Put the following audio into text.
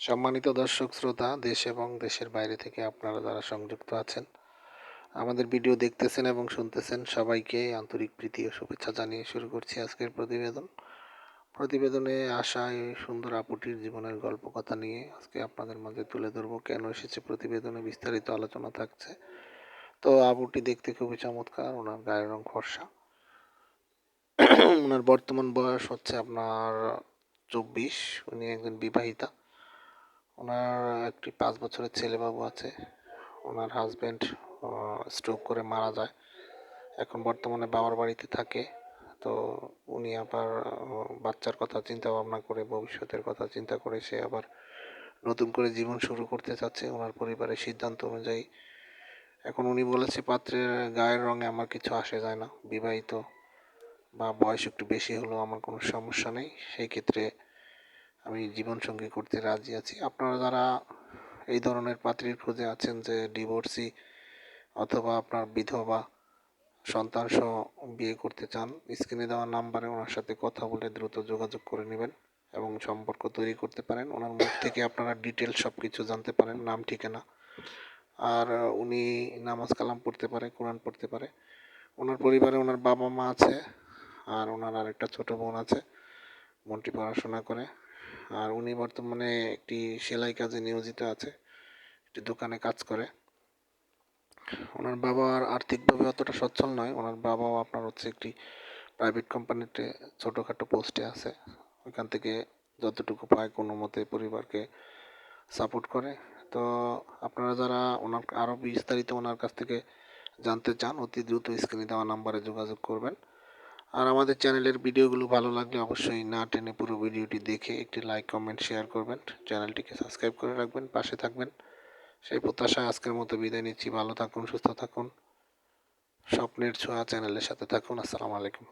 সম্মানিত দর্শক, শ্রোতা, দেশ এবং দেশের বাইরে থেকে আপনারা যারা সংযুক্ত আছেন, আমাদের ভিডিও দেখতেছেন এবং শুনতেছেন, সবাইকে আন্তরিক প্রীতি ও শুভেচ্ছা জানিয়ে শুরু করছি আজকের প্রতিবেদন। প্রতিবেদনে আসা এই সুন্দর আপুটির জীবনের গল্প কথা নিয়ে আজকে আপনাদের মাঝে তুলে ধরবো কেন এসেছে প্রতিবেদনে বিস্তারিত আলোচনা থাকছে। তো আপুটি দেখতে খুবই চমৎকার, ওনার গায়ের রং ফর্সা। ওনার বর্তমান বয়স হচ্ছে আপনার চব্বিশ, উনি একজন বিবাহিতা। ওনার একটি পাঁচ বছরের ছেলেবাবু আছে। ওনার হাজব্যান্ড স্ট্রোক করে মারা যায়। এখন বর্তমানে বাবার বাড়িতে থাকে। তো উনি আবার বাচ্চার কথা চিন্তা ভাবনা করে, ভবিষ্যতের কথা চিন্তা করে সে আবার নতুন করে জীবন শুরু করতে চাচ্ছে ওনার পরিবারের সিদ্ধান্ত অনুযায়ী। এখন উনি বলেছে, পাত্রের গায়ের রঙে আমার কিছু আসে যায় না। বিবাহিত বা বয়স একটু বেশি হলেও আমার কোনো সমস্যা নেই। সেই ক্ষেত্রে আমি জীবনসঙ্গী করতে রাজি আছি। আপনারা যারা এই ধরনের পাত্রীর খোঁজে আছেন যে ডিভোর্সি অথবা আপনার বিধবা সন্তান সহ বিয়ে করতে চান স্ক্রিনে দেওয়া নাম্বারে ওনার সাথে কথা বলে দ্রুত যোগাযোগ করে নেবেন এবং সম্পর্ক তৈরি করতে পারেন। ওনার মুখ থেকে আপনারা ডিটেল সব কিছু জানতে পারেন, নাম, ঠিকানা। আর উনি নামাজ কালাম পড়তে পারে, কোরআন পড়তে পারে। ওনার পরিবারে ওনার বাবা মা আছে আর ওনার আরেকটা ছোট বোন আছে বোনটি পড়াশোনা করে। আর উনি বর্তমানে একটি সেলাই কাজে নিয়োজিত আছে, একটি দোকানে কাজ করে। ওনার বাবা আর আর্থিকভাবে অতটা সচ্ছল নয়, ওনার বাবাও আপনার হচ্ছে একটি প্রাইভেট কোম্পানিতে ছোটোখাটো পোস্টে আছে। ওইখান থেকে যতটুকু পায় কোনো মতে পরিবারকে সাপোর্ট করে। তো আপনারা যারা ওনার আরও বিস্তারিত ওনার কাছ থেকে জানতে চান, অতি দ্রুত স্ক্রিনে দেওয়া নাম্বারে যোগাযোগ করবেন। আর আমাদের চ্যানেলের ভিডিওগুলো ভালো লাগলে অবশ্যই না টেনে পুরো ভিডিওটি দেখে একটি লাইক কমেন্ট শেয়ার করবেন। চ্যানেলটিকে সাবস্ক্রাইব করে রাখবেন, পাশে থাকবেন। সেই প্রত্যাশায় আজকের মতো বিদায় নিচ্ছি। ভালো থাকুন, সুস্থ থাকুন। স্বপ্নের ছোঁয়া চ্যানেলের সাথে থাকুন। আসসালামু আলাইকুম।